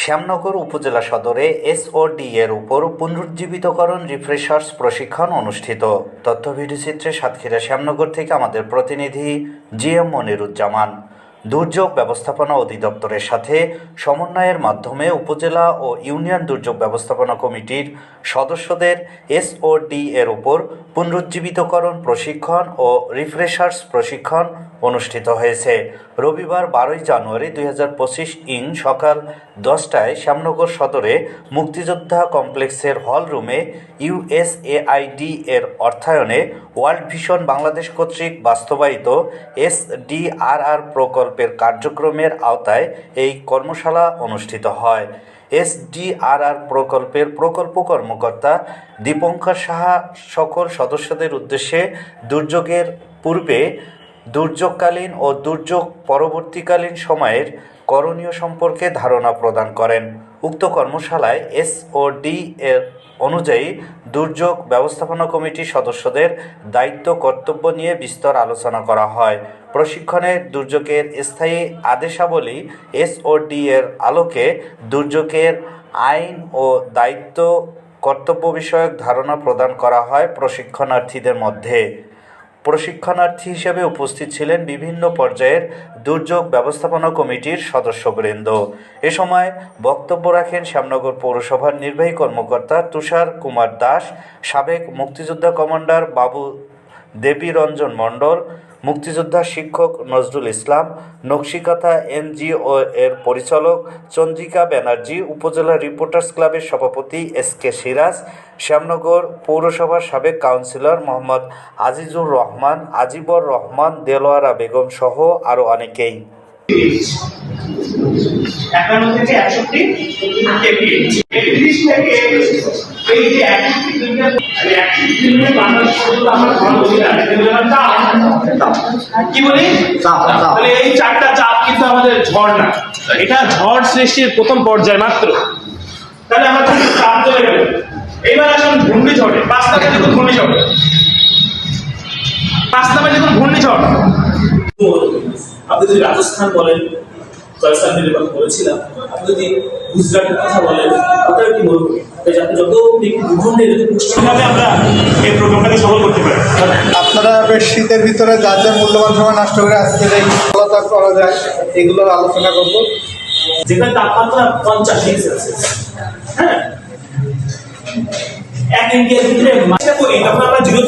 শ্যামনগর উপজেলা সদরে এসওডি এর উপর পুনরুজ্জীবিতকরণ রিফ্রেশার্স প্রশিক্ষণ অনুষ্ঠিত। তথ্য ভিডিওচিত্রে সাতক্ষীরা শ্যামনগর থেকে আমাদের প্রতিনিধি জি এম মনিরুজ্জামান। দুর্যোগ ব্যবস্থাপনা অধিদপ্তরের সাথে সমন্বয়ের মাধ্যমে উপজেলা ও ইউনিয়ন দুর্যোগ ব্যবস্থাপনা কমিটির সদস্যদের এসওডি এর উপর পুনরুজ্জীবিতকরণ প্রশিক্ষণ ও রিফ্রেশার্স প্রশিক্ষণ অনুষ্ঠিত হয়েছে। রবিবার বারোই জানুয়ারি দুই হাজার পঁচিশ ইং সকাল দশটায় শ্যামনগর সদরে মুক্তিযোদ্ধা কমপ্লেক্সের হল রুমে ইউএসএআইডি এর অর্থায়নে ওয়ার্ল্ড ভিশন বাংলাদেশ কর্তৃক বাস্তবায়িত এস এসডিআরআর প্রকল্পের কার্যক্রমের আওতায় এই কর্মশালা অনুষ্ঠিত হয়। এসডিআরআর প্রকল্পের প্রকল্প কর্মকর্তা দীপঙ্কর সাহা সকল সদস্যদের উদ্দেশ্যে দুর্যোগের পূর্বে দুর্যোগকালীন ও দুর্যোগ পরবর্তীকালীন সময়ের করণীয় সম্পর্কে ধারণা প্রদান করেন। উক্ত কর্মশালায় এসওডি এর অনুযায়ী দুর্যোগ ব্যবস্থাপনা কমিটির সদস্যদের দায়িত্ব, কর্তব্য নিয়ে বিস্তর আলোচনা করা হয়। প্রশিক্ষণে দুর্যোগের স্থায়ী আদেশাবলী এসওডি এর আলোকে দুর্যোগের আইন ও দায়িত্ব, কর্তব্য বিষয়ক ধারণা প্রদান করা হয় প্রশিক্ষণার্থীদের মধ্যে। প্রশিক্ষণার্থী হিসেবে উপস্থিত ছিলেন বিভিন্ন পর্যায়ের দুর্যোগ ব্যবস্থাপনা কমিটির সদস্যবৃন্দ। এ সময় বক্তব্য রাখেন শ্যামনগর পৌরসভার নির্বাহী কর্মকর্তা তুষার কুমার দাস, সাবেক মুক্তিযোদ্ধা কমান্ডার বাবু দেবীরঞ্জন মণ্ডল মুক্তিযোদ্ধা শিক্ষক নজরুল ইসলাম, নকশিকাথা এনজিও এর পরিচালক চন্দ্রিকা ব্যানার্জি, উপজেলা রিপোর্টার্স ক্লাবের সভাপতি এস কে সিরাজ, শ্যামনগর পৌরসভার সাবেক কাউন্সিলর মোহাম্মদ আজিজুর রহমান, আজিবর রহমান, দেলোয়ারা বেগম সহ আরও অনেকেই। একান্ন থেকে একষট্টি। এই যে কি বলি? তাহলে এই চারটা চাপ কিন্তু আমাদের ঝড় না। এটা ঝড় সৃষ্টির প্রথম পর্যায় মাত্র। তাহলে আমার কিন্তু চাপ চলে গেল এবার আসুন ঘূর্ণিঝড়ে। পাঁচ নামে দেখুন ঘূর্ণিঝড়। পাঁচ নামে দেখুন ঘূর্ণিঝড়। আপনি যদি রাজস্থান বলেন আপনি যদি গুজরাটের কথা বলেন ওটা কি যত ভূখণ্ডে যদি আমরা এই প্রোগ্রামটাকে সফল করতে পারি? আপনারা বেশ শীতের ভিতরে যার যার মূল্যবান সময় নষ্ট করে আজকের এই সফলতা করা যায় এগুলোর আলোচনা করব। যেখানে তাপমাত্রা পঞ্চাশ ডিগ্রি সেলসিয়াস হ্যাঁ? এক ইন্ডিয়ার ভিতরে করি তখন আমরা জিরো